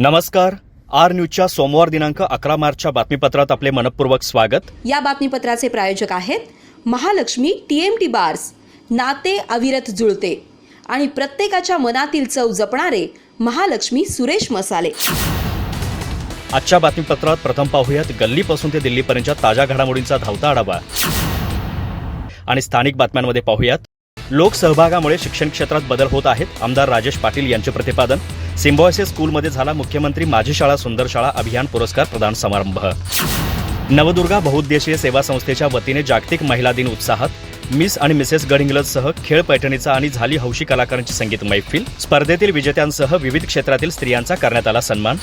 नमस्कार. आर न्यूजच्या सोमवार दिनांक अकरा मार्चच्या बातमीपत्रात आपले मनपूर्वक स्वागत. या बातमीपत्राचे प्रायोजक आहेत Mahalakshmi T M T bars नाते अविरत जुळते आणि प्रत्येकाच्या मनातील चव जपणारे महालक्ष्मी सुरेश मसाले. आजच्या बातमीपत्रात प्रथम पाहूयात गल्लीपासून ते दिल्लीपर्यंतच्या ताज्या घडामोडींचा धावता आढावा. आणि स्थानिक बातम्यांमध्ये पाहूयात लोकसहभागामुळे शिक्षण क्षेत्रात बदल होत आहेत आमदार राजेश पाटील यांचे प्रतिपादन. सिम्बॉयसिस स्कूलमध्ये झाला मुख्यमंत्री माझी शाळा सुंदर शाळा अभियान पुरस्कार प्रदान समारंभ. नवदुर्गा बहुउद्देशीय सेवा संस्थेच्या वतीने जागतिक महिला दिन उत्साहात मिस आणि मिसेस गडहिंग्लजसह खेळ पैठणीचा आणि झाली हौशी कलाकारांची संगीत मैफिल स्पर्धेतील विजेत्यांसह विविध क्षेत्रातील स्त्रियांचा करण्यात आला सन्मान.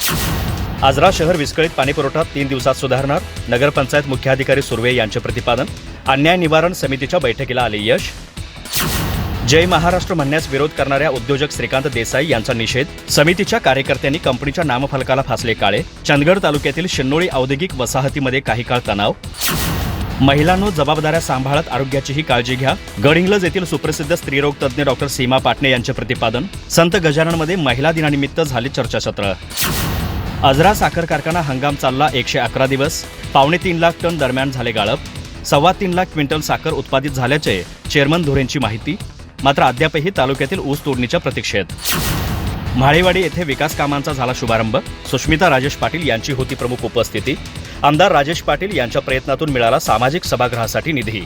आजरा शहर विस्कळीत पाणीपुरवठा तीन दिवसात सुधारणार नगरपंचायत मुख्याधिकारी सुर्वे यांचे प्रतिपादन अन्याय निवारण समितीच्या बैठकीला आले यश. जय महाराष्ट्र म्हणण्यास विरोध करणाऱ्या उद्योजक श्रीकांत देसाई यांचा निषेध. समितीच्या कार्यकर्त्यांनी कंपनीच्या नामफलकाला फासले काळे. चंदगड तालुक्यातील शिन्नोळी औद्योगिक वसाहतीमध्ये काही काळ तणाव. महिलांनो जबाबदाऱ्या सांभाळत आरोग्याचीही काळजी घ्या. गडहिंग्लज येथील सुप्रसिद्ध स्त्रीरोग तज्ज्ञ डॉक्टर सीमा पाटणे यांचे प्रतिपादन. संत गजाननमध्ये महिला दिनानिमित्त झाले चर्चासत्र. अजरा साखर कारखाना हंगाम चालला एकशे अकरा दिवस. पावणे तीन लाख टन दरम्यान झाले गाळप. सव्वा तीन लाख क्विंटल साखर उत्पादित झाल्याचे चेअरमन धोरेंची माहिती. मात्र अद्यापही तालुक्यातील ऊस तोडणीच्या प्रतीक्षेत. म्हाळेवाडी येथे विकास कामांचा झाला शुभारंभ. सुष्मिता राजेश पाटील यांची होती प्रमुख उपस्थिती. आमदार राजेश पाटील यांच्या प्रयत्नातून मिळाला सामाजिक सभागृहासाठी निधी.